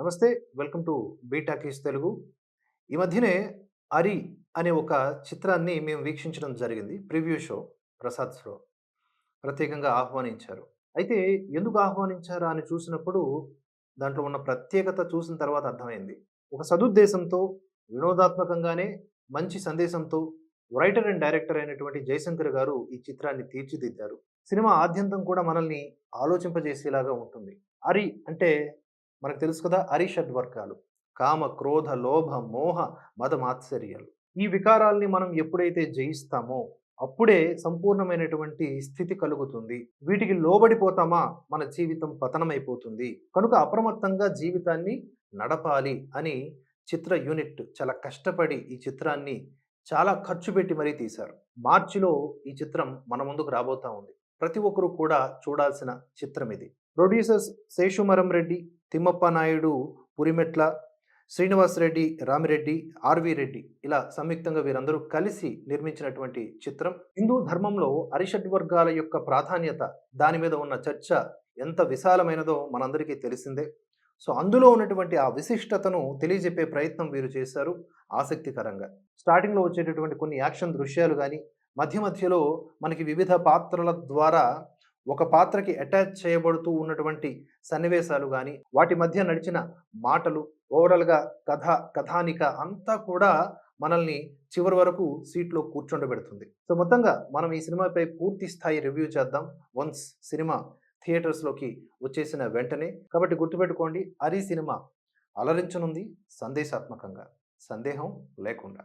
నమస్తే welcome to బీటాకీస్ Telugu. ఈ మధ్యనే అరి అనే ఒక చిత్రాన్ని మేము వీక్షించడం జరిగింది ప్రివ్యూ షో ప్రసాద్ షో. ప్రత్యేకంగా ఆహ్వానించారు. అయితే ఎందుకు ఆహ్వానించారా అని చూసినప్పుడు దాంట్లో ఉన్న ప్రత్యేకత చూసిన తర్వాత అర్థమైంది. ఒక సదుద్దేశంతో వినోదాత్మకంగానే మంచి సందేశంతో రైటర్ అండ్ డైరెక్టర్ అయినటువంటి జయశంకర్ గారు ఈ చిత్రాన్ని తీర్చిదిద్దారు. సినిమా ఆద్యంతం కూడా మనల్ని ఆలోచింపజేసేలాగా ఉంటుంది. అరి అంటే మనకు తెలుసు కదా అరి వర్గాలు. కామ క్రోధ లోభ మోహ మద మాత్సర్యాలు. ఈ వికారాల్ని మనం ఎప్పుడైతే జయిస్తామో అప్పుడే సంపూర్ణమైనటువంటి స్థితి కలుగుతుంది. వీటికి లోబడిపోతామా? మన జీవితం పతనమైపోతుంది. కనుక అప్రమత్తంగా జీవితాన్ని నడపాలి అని చిత్ర యూనిట్ చాలా కష్టపడి ఈ చిత్రాన్ని చాలా ఖర్చు పెట్టి మరీ తీశారు. మార్చిలో ఈ చిత్రం మన ముందుకు రాబోతా ఉంది. ప్రతి ఒక్కరూ కూడా చూడాల్సిన చిత్రం ఇది. Producers Seshumaram Reddy Timmappa Naidu Purimetla Srinivas Reddy Ramireddy R V Reddy ఇలా సంయుక్తంగా వీరందరూ కలిసి నిర్మించినటువంటి చిత్రం. హిందూ ధర్మంలో అరిషడ్ వర్గాల యొక్క ప్రాధాన్యత దాని మీద ఉన్న చర్చ ఎంత విశాలమైనదో మనందరికీ తెలిసిందే. సో అందులో ఉన్నటువంటి ఆ విశిష్టతను తెలియజెప్పే ప్రయత్నం వీరు చేశారు ఆసక్తికరంగా. స్టార్టింగ్లో వచ్చేటటువంటి కొన్ని యాక్షన్ దృశ్యాలు కానీ మధ్య మధ్యలో మనకి వివిధ పాత్రల ద్వారా ఒక పాత్రకి అటాచ్ చేయబడుతూ ఉన్నటువంటి సన్నివేశాలు కానీ వాటి మధ్య నడిచిన మాటలు ఓవరాల్గా కథ కథానిక అంతా కూడా మనల్ని చివరి వరకు సీట్లో కూర్చోండబెడుతుంది. సో మొత్తంగా మనం ఈ సినిమాపై పూర్తి స్థాయి రివ్యూ చేద్దాం. వన్స్ సినిమా థియేటర్స్లోకి వచ్చేసిన వెంటనే. కాబట్టి గుర్తుపెట్టుకోండి అరి సినిమా అలరించనుంది సందేశాత్మకంగా. సందేహం లేకుండా.